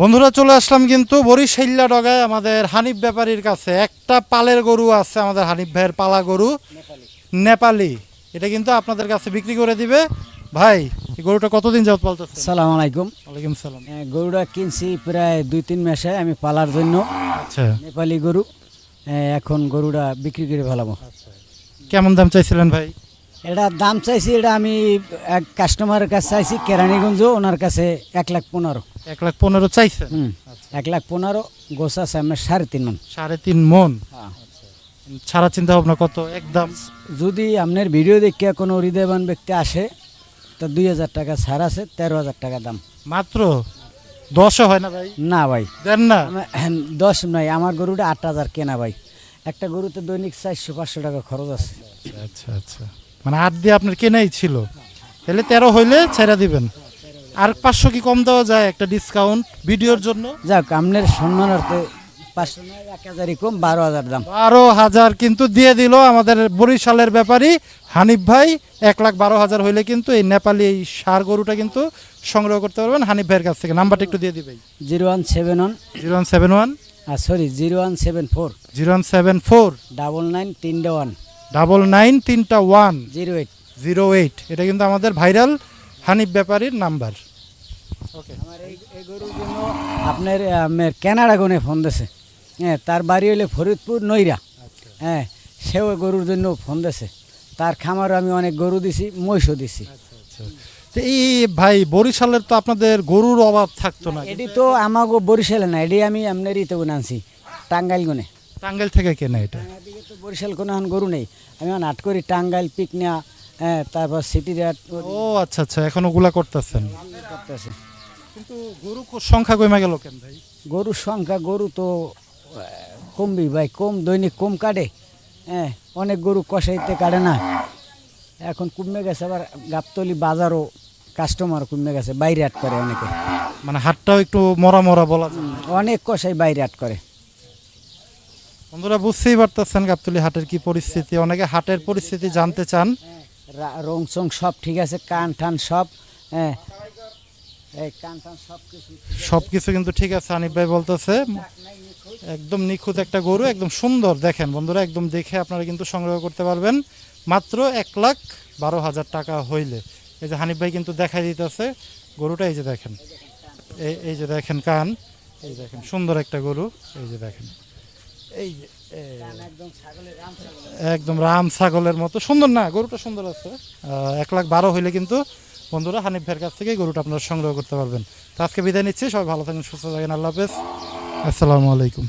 বন্ধুরা চলে আসলাম কিন্তু বরিশাইল্লা ডগায় আমাদের হানিফ ব্যাপারীর কাছে। একটা পালের গরু আছে আমাদের হানিফ ভাইয়ের পালা গরু। নেপালি। এটা কিন্তু আপনাদের কাছে বিক্রি করে দিবে। ভাই এই গরুটা কতদিন যাবত পালতেছে সালাম আলাইকুম। ওয়ালাইকুম সালাম। গরুটা কিনছি প্রায় দুই তিন মাসে আমি পালার জন্য। আচ্ছা। নেপালি গরু। এ, এখন গরুটা বিক্রি করে ভালো কেমন দাম চাইছিলেন ভাই? এটা দাম চাইছি এটা আমি এক কাস্টমারের কাছে চাইছি কেরানীগঞ্জ ওনার কাছে এক লাখ পনেরো। এক লাখ পনেরো চাইছেন? হুম এক লাখ পনেরো গোছ আছে আমার সাড়ে তিন মন। সাড়ে তিন মন? ছাড়া চিন্তা ভাবনা কত একদম যদি আপনার ভিডিও দেখে কোনো হৃদয়বান ব্যক্তি আসে তো দুই হাজার টাকা ছাড় আছে তেরো হাজার টাকা দাম। মাত্র? দশও হয় না ভাই? না ভাই। দেন না। দশ নয় আমার গরুটা আট হাজার কেনা ভাই। একটা গরুতে দৈনিক চারশো পাঁচশো টাকা খরচ আছে। আচ্ছা আচ্ছা। মানে আট দিয়ে আপনার কেনাই ছিল। তাহলে তেরো হইলে ছেড়ে দিবেন। আর পাঁচশো কি কম দেওয়া যায় একটা ডিসকাউন্ট ভিডিওর জন্য? যাক আপনার সম্মানার্থে পাঁচশো এক হাজারই কম বারো হাজার দাম। বারো হাজার কিন্তু দিয়ে দিল আমাদের বরিশালের ব্যাপারী হানিফ ভাই। এক লাখ বারো হাজার হইলে কিন্তু এই নেপালি এই সার গরুটা কিন্তু সংগ্রহ করতে পারবেন হানিফ ভাইয়ের কাছ থেকে। নাম্বারটা একটু দিয়ে দিবেন zero one seven one. Zero one seven one. Sorry zero one seven four. Zero one seven four. Double nine তিনটে ওয়ান। ডাবল নাইন তিনটা one zero eight. Zero eight. এটা কিন্তু আমাদের ভাইরাল হানিফ ব্যাপারীর নাম্বার। ওকে আমার এই এই গরুর জন্য আপনার কেনাডা গনে ফোন দিছে। হ্যাঁ তার বাড়ি হলে ফরিদপুর নইরা হ্যাঁ সেও গরুর জন্য ফোন দিছে। তার খামারও আমি অনেক গরু দিছি মহিষও দিছি। তো এই ভাই বরিশালের তো আপনাদের গরুর অভাব থাকতো না। এটি তো আমাকে বরিশালে না এটি আমি আপনার ইতে আনছি টাঙ্গাইল গুনে টাঙ্গাইল থেকে কেনা এটা? এদিকে তো বরিশাল কোনো এখন গরু নেই। আমি এখন আট করি টাঙ্গাইল পিকনিয়া হ্যাঁ তারপর সিটি রেট ও আচ্ছা আচ্ছা এখন ওগুলা করতেছেন। করতেছে। কিন্তু গরু সংখ্যা কমে গেল কেন ভাই? গরুর সংখ্যা গরু তো কমবি ভাই কম দৈনিক কম কাটে। হ্যাঁ অনেক গরু কষাইতে কাটে না। এখন কমে গেছে আবার গাবতলি বাজারও কাস্টমার কমে গেছে বাইরে আট করে অনেকে। মানে হাটটাও একটু মরা মরা বলা অনেক কষাই বাইরে আট করে। বন্ধুরা বুঝতেই পারতেছেন গাবতলি হাটের কি পরিস্থিতি। অনেকে হাটের পরিস্থিতি জানতে চান। রা- চং সব ঠিক আছে কান টান সব হ্যাঁ সব কিছু কিন্তু ঠিক আছে আনিফ ভাই বলতেছে। একদম নিখুঁত একটা গরু একদম সুন্দর। দেখেন বন্ধুরা একদম দেখে আপনারা কিন্তু সংগ্রহ করতে পারবেন। মাত্র এক লাখ বারো হাজার টাকা হইলে। এই যে হানিফ ভাই কিন্তু দেখাই দিতেছে। গরুটা এই যে দেখেন। এই এই যে দেখেন কান। এই দেখেন সুন্দর একটা গরু। এই যে দেখেন। এই যে একদম ছাগলের রাম একদম রাম ছাগলের মতো। সুন্দর না? গরুটা সুন্দর আছে। এক লাখ বারো হইলে কিন্তু বন্ধুরা হানিফ ভাইয়ের কাছ থেকে গরুটা আপনারা সংগ্রহ করতে পারবেন। তো আজকে বিদায় নিচ্ছি। সবাই ভালো থাকেন সুস্থ থাকেন। আল্লাহ হাফেজ। আসসালামু আলাইকুম।